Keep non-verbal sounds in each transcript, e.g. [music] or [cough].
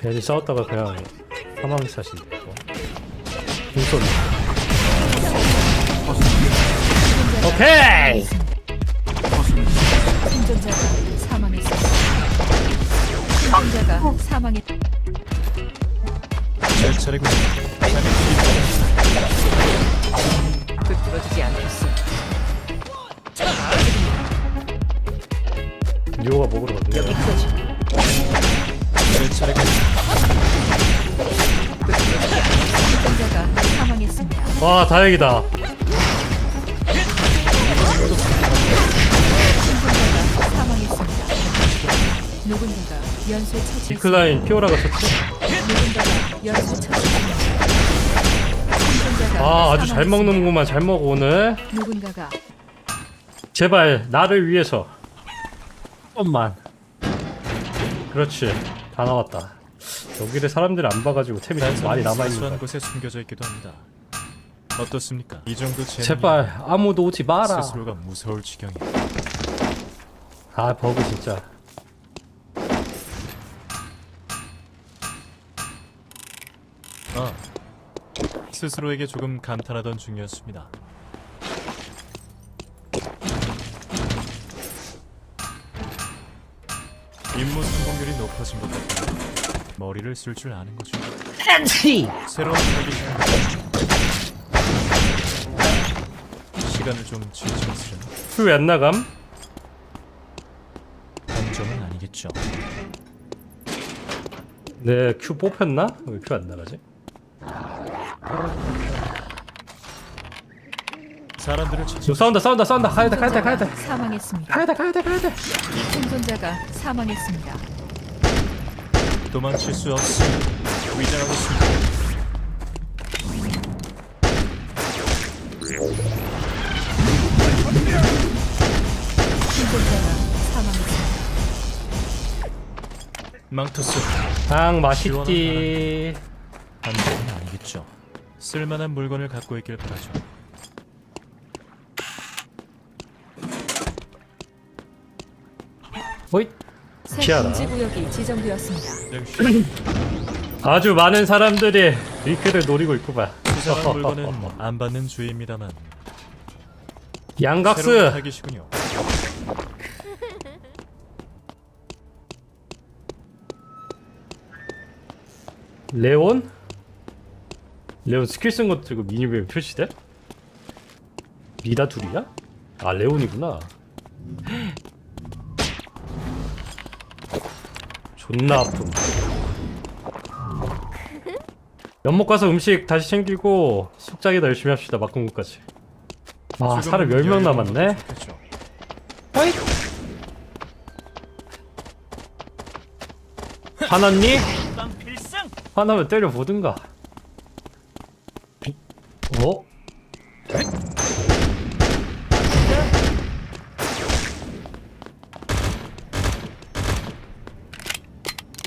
괜히 싸웠다가 그냥 사망샷인데 이거 눈손 오케이 생존자가 사망했습니다. 생존자가 사망했. 제 차례군요. 꿰뚫어지지 않겠어. 리오가 먹으러 갔네 여기까지. 생존자가 사망했습니다. 와 다행이다 생존자가 사망했습니다. 누군가가 연쇄 처치. 디클라인 피오라가 쳤지? 누군가가 연쇄 처치했습니다. 생존자가 아 아주 잘 사망했습니다. 먹는구만 잘 먹어 오늘 누군가가 제발 나를 위해서 조금만 그렇지 다 나왔다 여기를 사람들이 안 봐가지고 템이 많이 남아있는 곳에 숨겨져 있기도 합니다. 어떻습니까? 이 정도 재능이 제발 아무도 오지 마라 스스로가 무서울 지경이. 아 버그 진짜 아, 스스로에게 조금 감탄하던 중이었습니다. 임무 성공률이 높아진 것 같아요. 머리를 쓸 줄 아는 거죠. 새로운 타깃 시간을 좀 지체했으려나? 큐 안 나감? 감정은 아니겠죠. 네, 큐 뽑혔나? 왜 큐 안 나가지? 사람들을 찾아 저 싸운다 싸운다 싸운다 가야돼 가야돼 가야돼 사망했습니다. 가야돼 가야돼 가야돼 생존자가 사망했습니다. 도망칠 수 없습니다. 위장하고 있습니다. 생존자가 사망했습니다. 망토스 당 맛있디 감정은 아니겠죠. 쓸만한 물건을 갖고 있길 바라죠. 새 피하라. 금지 구역이 지정되었습니다. 역시 [laughs] 아주 많은 사람들이 리크를 노리고 있구만 수상한 물건은 안 받는 주의입니다만 새로운 양각스 타깃이군요. [laughs] 레온? 레온 스킬 쓴것 들고 미니맵 표시돼? 리다 둘이야? 아 레온이구나 존나 아픔. 연못 가서 음식 다시 챙기고 숙작이다 열심히 합시다 막공구까지. 아 사람 10명 남았네. 어이. 화났니? 화나면 때려보든가 어?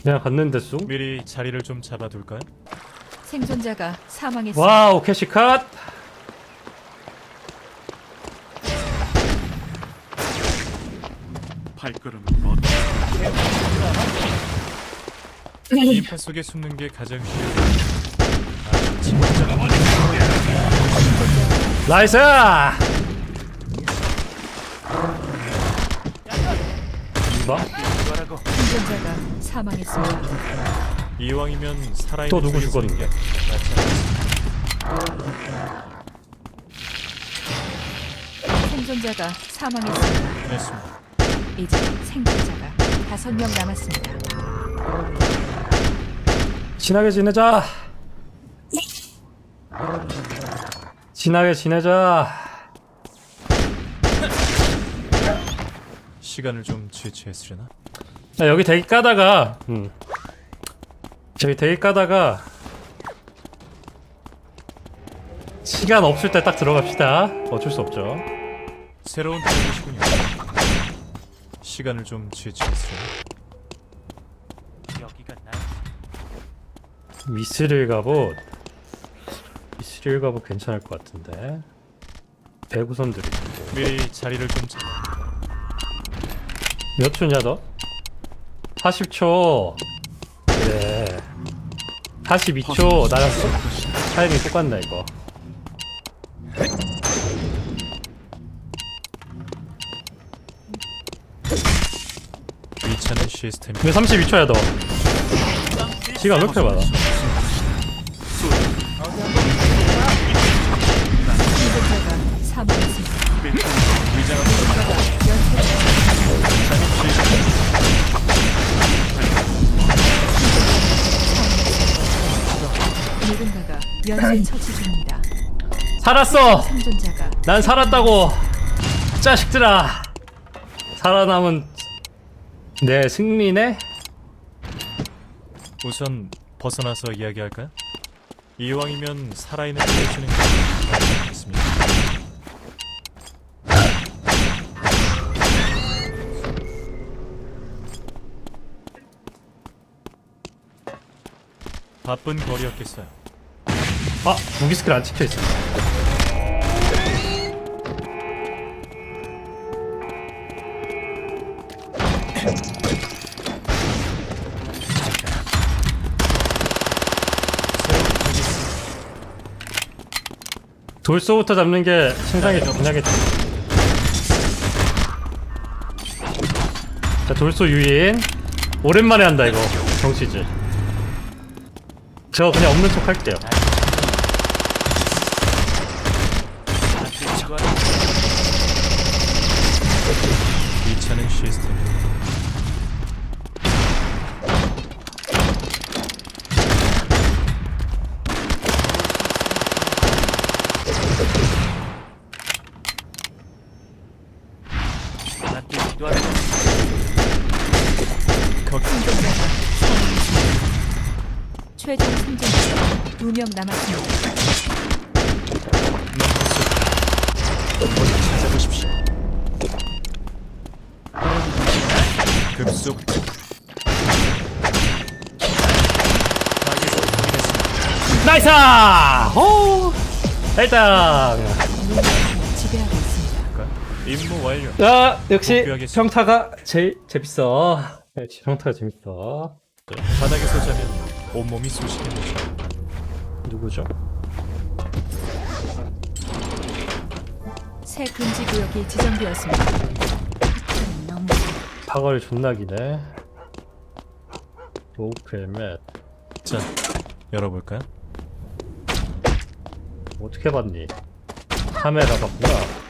그냥 갔는데 쑥? 미리 자리를 좀 잡아둘까요? 생존자가 사망했습니다. 와우 캐시 컷! 인파 속에 숨는 게 가장 쉬운. 아, 진짜 나이스! 이봐? 생존자가 사망했습니다. 이왕이면 살아있는 또 누구 죽었는데? 게 낫지 않겠습니까? 생존자가 사망했습니다. 이제 생존자가 다섯 명 남았습니다. 친하게 지내자. 친하게 지내자. 시간을 좀 지체했으려나? 야, 여기 대기 까다가, 음. 저기 대기 까다가 시간 없을 때 딱 들어갑시다. 어쩔 수 없죠. 새로운 타깃이군요. 시간을 좀 지체했으려나? 미스릴 갑옷. 미스릴 갑옷 괜찮을 것 같은데. 배구선들이. 미리 자리를 좀 잡아. 몇 초냐 너? 40초. 그래 42초 나랑 타이밍 똑같네 이거. 귀찮은 시스템이 왜 32초야 너 시간 왜 이렇게 많아 연쇄 처치 중입니다. 살았어 생존자가 난 살았다고 자식들아 살아남은 내 승리네 우선 벗어나서 이야기할까요? 이왕이면 살아있는 보여주는 게 좋겠습니다. 바쁜 거리였겠어요. 아 무기 스킬 안 찍혀 있어. 돌소부터 잡는 게 신상이 좋긴 하겠지 자 돌소 유인. 오랜만에 한다 이거. 정치즈 저 그냥 없는 척 할게요 기 생존자가 사망했습니다. 최종 생존자 두명 남았습니다. 찾아보십시오. 급속. 나이스! 오! 일단. 임무 완료. 아 역시 복귀하겠습니다. 평타가 제일 재밌어 역시 평타가 재밌어 바닥에서 자면 온몸이 쑤시겠죠. 누구죠? 새 금지 구역이 지정되었습니다. 너무 파거리 존나 기네 로프 헬멧 자, 열어볼까요? 어떻게 봤니? 카메라 봤구나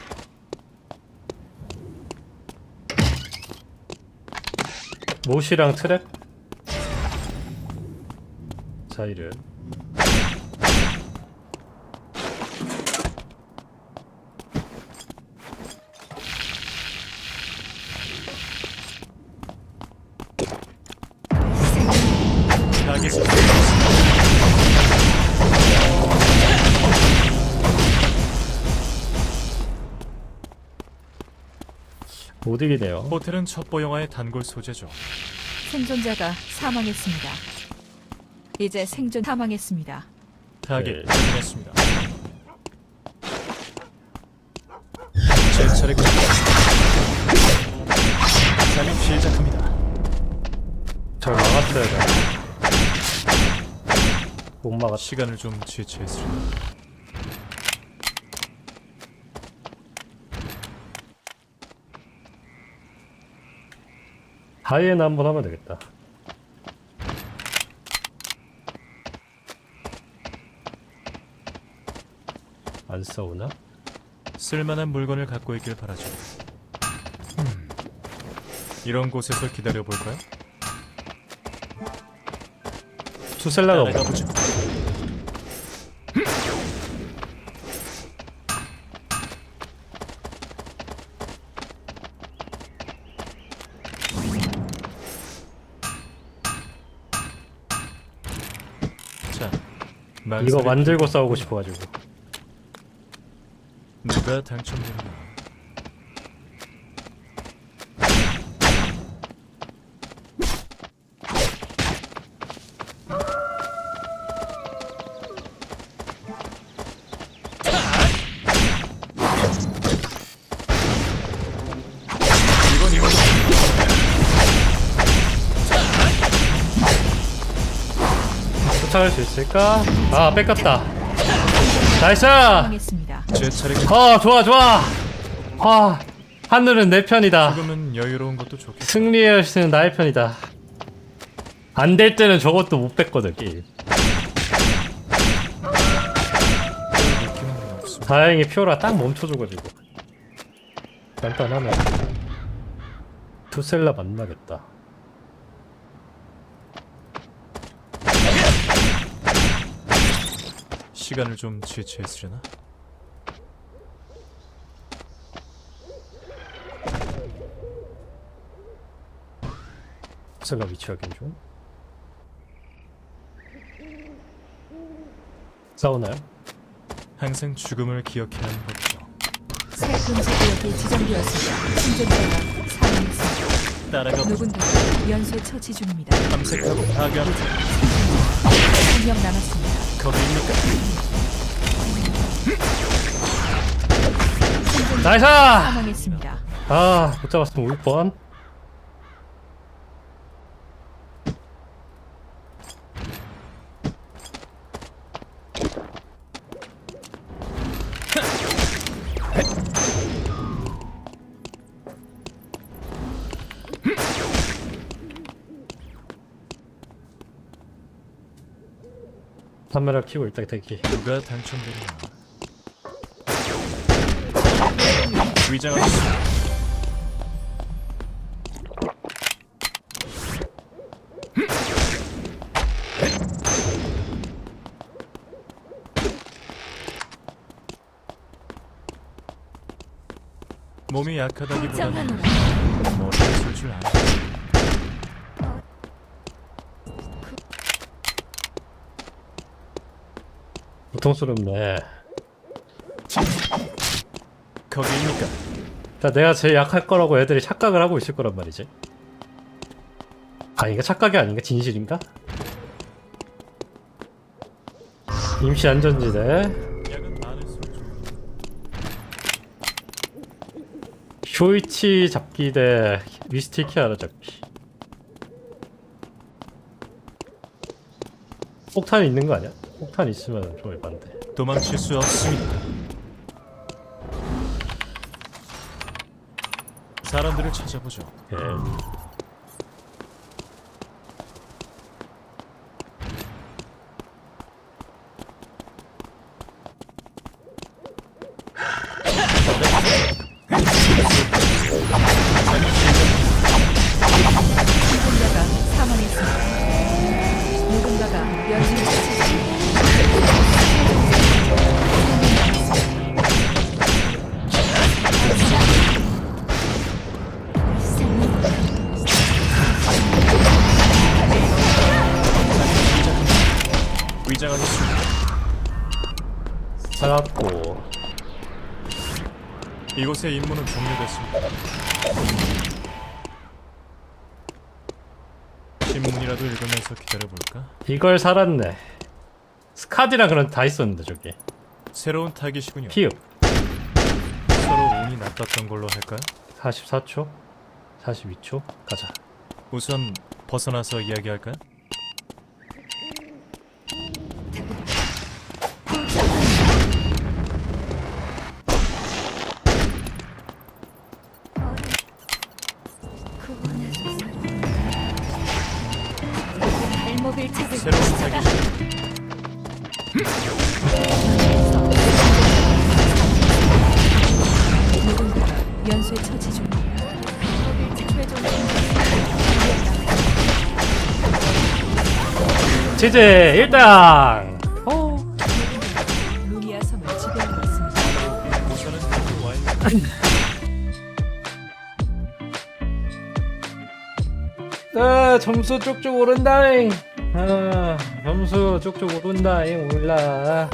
모시랑 트랩? 자이를 확인했습니다. 못 이기네요 호텔은 첩보 영화의 단골 소재죠. 생존자가 사망했습니다. 이제 생존 사망했습니다. 타겟 네. 확인했습니다. 제 차례군요. 작업 시작합니다. 잘 막았어야 돼. 못 막았. 시간을 좀 지체했으려. 하이에나 한번 하면 되겠다. 안 싸우나? 쓸만한 물건을 갖고 있길 바라죠. 음, 이런 곳에서 기다려 볼까요? 투셀라가 뭐? 보죠. 자, 이거 만들고 싸우고 싶어가지고. 누가 당첨되나? 쫓아갈 수 있을까? 아 뺏겼다 나이스 사망했습니다. 제 차례가 어 좋아 좋아 아 하늘은 내 편이다 조금은 여유로운 것도. 승리의 열쇠는 나의 편이다 안 될 때는 저것도 못 뺐거든 게임 느낌은 없어. 다행히 피오라 딱 멈춰줘가지고 간단하네 투셀라 만나겠다 시간을 좀 지체했으려나? 투셀라 위치 확인 좀 싸우나요? 항상 죽음을 기억해야 하는 법이죠. 새 금지 구역이 지정되었습니다. 생존자가 사망했습니다. 따라가 누군가가 연쇄 처치 중입니다. 탐색하고 파괴하는 한명 남았습니다. 나이스! 사망했습니다. 아, 못 잡았으면 울 뻔. 카메라 켜고 일단 대기. 누가 당첨되나? 위장하겠습니다. 몸이 약하다기보다는. 머리를 쓸줄 아는 고통스럽네. 거기입니까? 자, 내가 제일 약할 거라고 애들이 착각을 하고 있을 거란 말이지. 아닌가? 착각이 아닌가? 진실인가? 임시 안전지대. 쇼이치 잡기 대 미스티키 하나 잡기. 폭탄 있는 거 아니야? 폭탄 있으면 좀 에반데. 도망칠 수 없습니다. 사람들을 찾아보죠. 예. 위장하겠습니다. 살았고. 이곳의 임무는 종료됐습니다. 신문이라도 읽으면서 기다려볼까? 이걸 살았네. 스카디랑 그런 다 있었는데 저기. 새로운 타깃이군요. 피읍. 서로 운이 나빴던 걸로 할까요? 44초. 42초. 가자. 우선 벗어나서 이야기할까요? 제제 일당. 어. 아 점수 쭉쭉 오른다잉. 아 점수 쭉쭉 오른다잉 올라.